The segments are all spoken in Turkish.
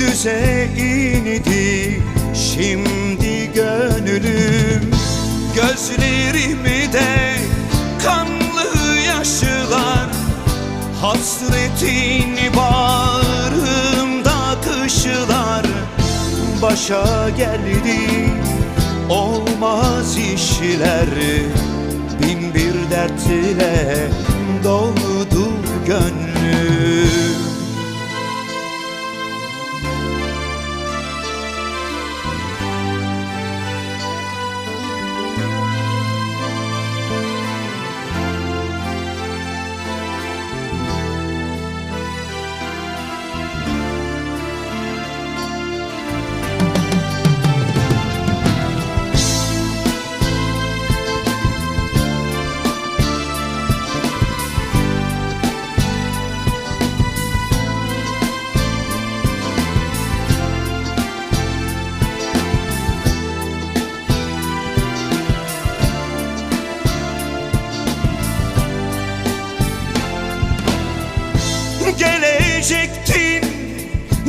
düze indi Şimdi gönlüm Gözlerimi de kanlı yaşlar. Hasretin bağrımda kışlar. Başa geldi olmaz işler. Bin bir dertle doldu gönlüm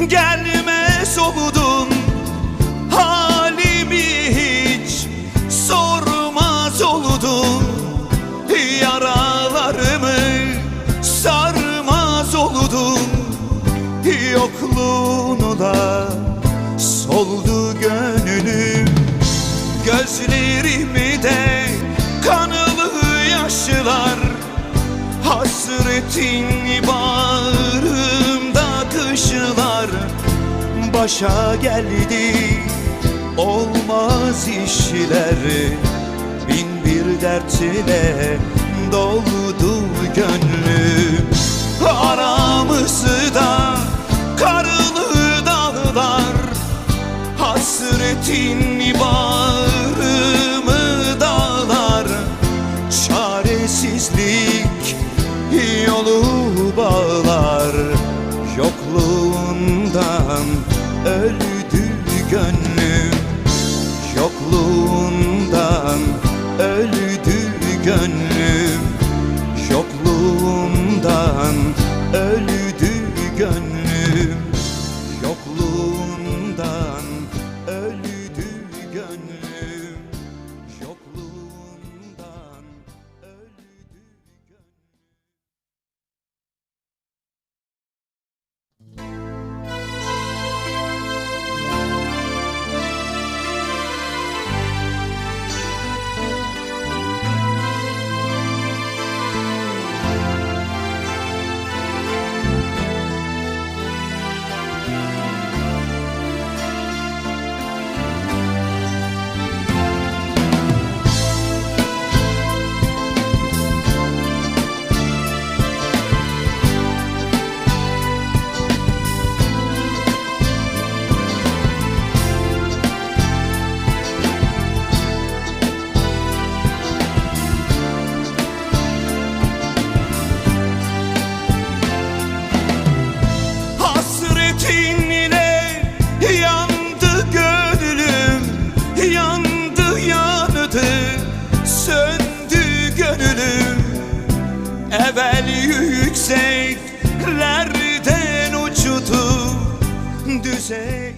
gelmez oldun Halimi hiç sormaz oldun Yaralarımı sarmaz oldun Yokluğunu da soldu gönlüm. Gözlerimi de kanlı yaşlar Hasretin bağrımda Başa geldi. Olmaz işler. Bin bir dertle doldu gönlüm. Aramızda karlı dağlar. Hasretin bağrımı dağlar? Çaresizlik yolu bağlar. Yokluğundan öldü gönlüm. Yokluğundan öldü gönlüm. Yokluğundan öldü Evvel yükseklerden uçtu Düze